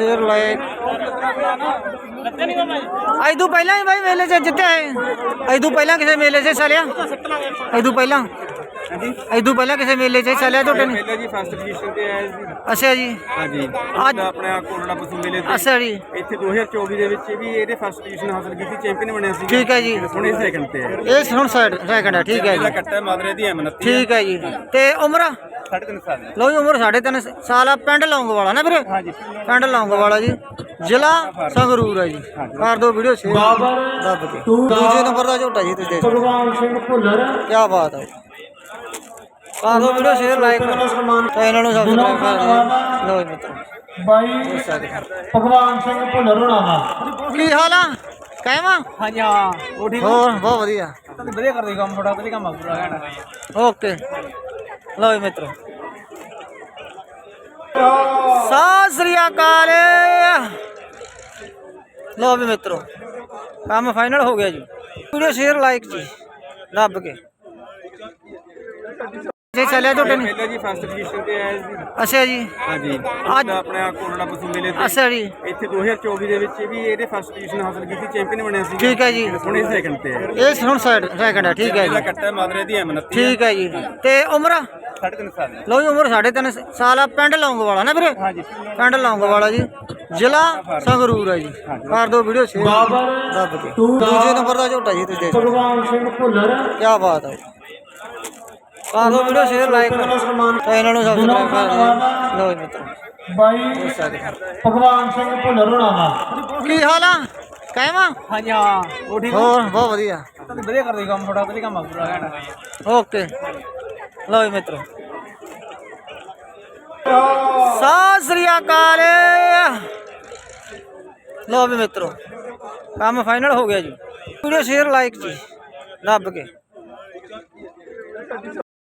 Like ਅੱਜ ਤੋਂ ਪਹਿਲਾਂ ਹੀ ਬਾਈ ਮੇਲੇ 'ਚ ਜਿੱਤਿਆ ਹੈ ਅੱਜ ਤੋਂ ਪਹਿਲਾਂ ਕਿਸੇ ਮੇਲੇ 'ਚ ਚੱਲਿਆ। ਅੱਜ ਤੋਂ ਪਹਿਲਾਂ। ਕਿਸੇ ਮੇਲੇ 'ਚ ਚੱਲਿਆ ਝੋਟੇ ਨੇ ਪਹਿਲਾਂ ਜੀ ਫਸਟ ਪੋਜੀਸ਼ਨ ਤੇ ਆਇਆ ਸੀ। ਅੱਛਾ ਜੀ। ਹਾਂਜੀ। ਅੱਜ- ਆਪਣੇ ਕੋਲੜਾ ਪਸ਼ੂ ਮੇਲੇ ਤੇ। ਅੱਛਾ ਜੀ। ਇੱਥੇ 2024 ਦੇ ਵਿੱਚ ਵੀ ਇਹਦੇ ਫਸਟ ਪੋਜੀਸ਼ਨ ਹਾਸਲ ਕੀਤੀ ਚੈਂਪੀਅਨ ਬਣਿਆ ਸੀ। ਠੀਕ ਹੈ ਜੀ। ਹੁਣ ਇਹ ਸੈਕੰਡ ਤੇ ਹੈ। ਇਹ ਹੁਣ ਸੈਕੰਡ ਹੈ ਠੀਕ ਹੈ ਇਹਦਾ ਜੀ ਕੱਟਾ ਮਾਦਰੇ ਦੀ ਐਮਨਤ ਠੀਕ ਹੈ ਜੀ। ਤੇ ਉਮਰ? 3.5 ਸਾਲ ਦੀ। ਲਓ ਜੀ ਉਮਰ 3.5 ਸਾਲ ਆ ਪਿੰਡ ਲੌਂਗੋਵਾਲਾ ਨਾ ਵੀਰੇ? ਹਾਂਜੀ। ਪਿੰਡ ਲੌਂਗੋਵਾਲਾ ਜੀ। ਜ਼ਿਲ੍ਹਾ ਸੰਗਰੂਰ ਹੈ ਜੀ। ਕਰ ਦਿਓ ਵੀਡੀਓ ਸ਼ੇਅਰ ਦੱਬ ਕੇ ਦੂਜੇ ਨੰਬਰ ਦਾ ਝੋਟਾ ਜੀ ਤੁਸੀਂ ਦੇਖੋ। ਭਗਵਾਨ ਸਿੰਘ ਭੁੱਲਰ। ਕੀ ਬਾਤ ਹੈ ਕਰ ਦਿਓ ਵੀਡੀਓ ਸ਼ੇਅਰ ਲਾਈਕ ਚੈਨਲ ਨੂੰ ਸਬਸਕ੍ਰਾਈਬ ਕਰ ਦਿਓ। ਲਓ ਜੀ ਮਿੱਤਰੋ। ਬਾਈ ਭਗਵਾਨ ਸਿੰਘ ਭੁੱਲਰ ਹੋਣਾ ਦਾ ਕੀ ਹਾਲ ਆ? ਕਹਿਵਾ ਹਾਂਜੀ ਹਾਂ। ਉਹ ਠੀਕ ਹੋਰ ਬਹੁਤ ਵਧੀਆ। ਤੁਸੀਂ ਵਧੀਆ ਕਰਦੇ ਕੰਮ ਬੜਾ ਵਧੀਆ ਕੰਮ ਆ ਪੂਰਾ ਓਕੇ। ਲਓ ਜੀ ਮਿੱਤਰੋ। ਸਤਿ ਸ੍ਰੀ ਅਕਾਲ। ਲਓ ਵੀ ਮਿੱਤਰੋ ਕੰਮ ਫਾਈਨਲ ਹੋ ਗਿਆ ਜੀ। ਵੀਡੀਓ ਸ਼ੇਅਰ ਲਾਈਕ ਜੀ ਦੱਬ ਕੇ। ਜੇ ਚੱਲਿਆ ਝੋਟੇ ਨੇ ਪਹਿਲਾਂ ਜੀ ਫਸਟ ਪੋਜੀਸ਼ਨ ਤੇ ਆਇਆ ਸੀ। ਅੱਛਾ ਜੀ। ਹਾਂਜੀ। ਅੱਜ- ਅੱਜ ਆਪਣੇ ਕੋਲੜਾ ਪਸ਼ੂ ਮੇਲੇ ਤੇ। ਅੱਛਾ ਜੀ। ਇੱਥੇ 2024 ਦੇ ਵਿੱਚ ਵੀ ਇਹਦੇ ਫਸਟ ਪੋਜੀਸ਼ਨ ਹਾਸਲ ਕੀਤੀ ਚੈਂਪੀਅਨ ਬਣਿਆ ਸੀ। ਠੀਕ ਹੈ ਜੀ। ਹੁਣ ਇਹ ਸੈਕੰਡ ਤੇ ਹੈ। ਇਹ ਹੁਣ ਸੈਕੰਡ ਹੈ ਠੀਕ ਹੈ ਇਹਦਾ ਜੀ ਕੱਟਾ ਮਾਦਰੇ ਦੀ ਐਮਨਤ ਠੀਕ ਹੈ ਜੀ। ਤੇ ਉਮਰ? 3.5 ਸਾਲ ਦੀ। ਲਓ ਜੀ ਉਮਰ 3.5 ਸਾਲ ਆ ਪਿੰਡ ਲੌਂਗੋਵਾਲਾ ਨਾ ਵੀਰੇ? ਹਾਂਜੀ। ਪਿੰਡ ਲੌਂਗੋਵਾਲਾ ਜੀ। ਜ਼ਿਲ੍ਹਾ ਸੰਗਰੂਰ ਹੈ ਜੀ। ਕਰ ਦਿਓ ਵੀਡੀਓ ਸ਼ੇਅਰ। ਦੱਬ ਕੇ ਦੂਜੇ ਨੰਬਰ ਦਾ ਝੋਟਾ ਜੀ ਤੁਸੀਂ ਦੇਖੋ ਭਗਵਾਨ ਸਿੰਘ ਭੁੱਲਰ। ਕੀ ਬਾਤ ਹੈ ਕਰ ਦਿਓ ਵੀਡੀਓ ਸ਼ੇਅਰ ਲਾਈਕ ਚੈਨਲ ਨੂੰ ਸਬਸਕ੍ਰਾਈਬ ਕਰ ਦਿਓ। ਲਓ ਜੀ ਮਿੱਤਰੋ। ਬਾਈ ਭਗਵਾਨ ਸਿੰਘ ਭੁੱਲਰ ਹੋਣਾ ਦਾ ਕੀ ਹਾਲ ਆ? ਕਹਿਵਾ ਹਾਂਜੀ ਹਾਂ। ਉਹ ਠੀਕ ਹੋਰ ਬਹੁਤ ਵਧੀਆ। ਤੁਸੀਂ ਵਧੀਆ ਕਰਦੇ ਕੰਮ ਬੜਾ ਵਧੀਆ ਕੰਮ ਆ ਪੂਰਾ ਓਕੇ। ਲਓ ਮਿੱਤਰੋ। ਸਤਿ ਸ੍ਰੀ ਅਕਾਲ। ਲਓ ਵੀ ਮਿੱਤਰੋ, ਕੰਮ ਫਾਈਨਲ ਹੋ ਗਿਆ ਜੀ। ਵੀਡੀਓ ਸ਼ੇਅਰ ਲਾਈਕ ਜੀ ਦੱਬ ਕੇ।